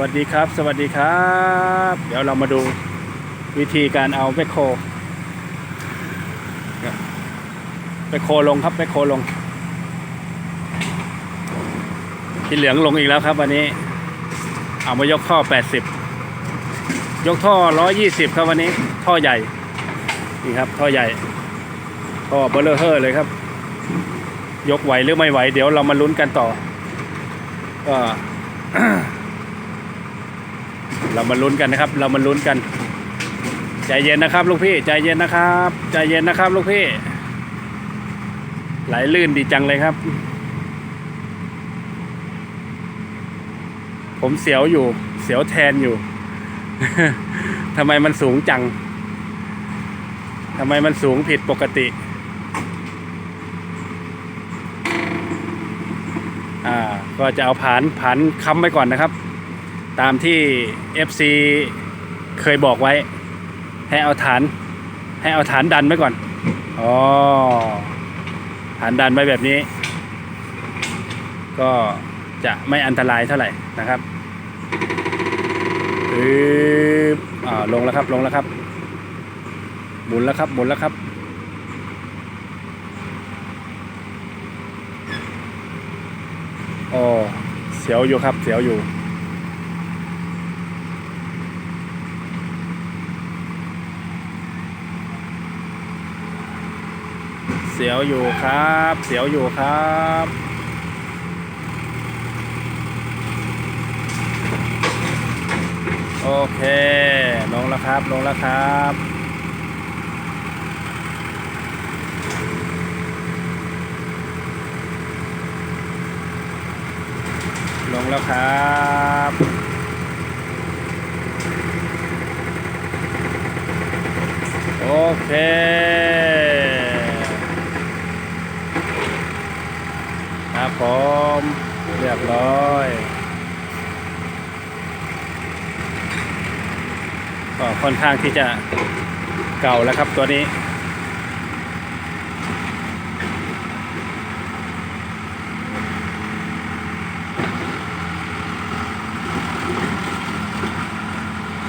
วัสดีครับ สวัสดีครับ เดี๋ยวเรามาดูวิธีการเอาแบคโคแบคโคลงครับแบคโคลงพี่เหลืองลงอีกแล้วครับวันนี้ เอามายกท่อ 80 ยกท่อ 120 ครับวันนี้ ท่อใหญ่ นี่ครับ ท่อใหญ่ ท่อเบลเลอร์เฮอร์เลยครับ ยกไหวหรือไม่ไหว เดี๋ยวเรามาลุ้นกันต่อก็ เรามาลุ้นกันนะครับ เรามาลุ้นกัน ใจเย็นนะครับลูกพี่ ใจเย็นนะครับ ใจเย็นนะครับลูกพี่ ไหลลื่นดีจังเลยครับ ผมเสียวอยู่ เสียวแทนอยู่ ทำไมมันสูงจัง ทำไมมันสูงผิดปกติอ่าก็จะเอาผานผานค้ำไว้ก่อนนะครับ ตามที่ FC เคยบอกไว้ ให้เอาฐาน ให้เอาฐานดันไว้ก่อน อ๋อ ฐานดันไว้แบบนี้ ก็จะไม่อันตรายเท่าไหร่นะครับปึ๊บอ่าลงแล้วครับ ลงแล้วครับ หมุนแล้วครับ หมุนแล้วครับโอ้เสียวอยู่ครับ เสียวอยู่ เสียวอยู่ครับ เสียวอยู่ครับโอเค ลงแล้วครับ ลงแล้วครับลงแล้วครับโอเค ครับผมเรียบร้อยก็ค่อนข้างที่จะเก่าแล้วครับตัวนี้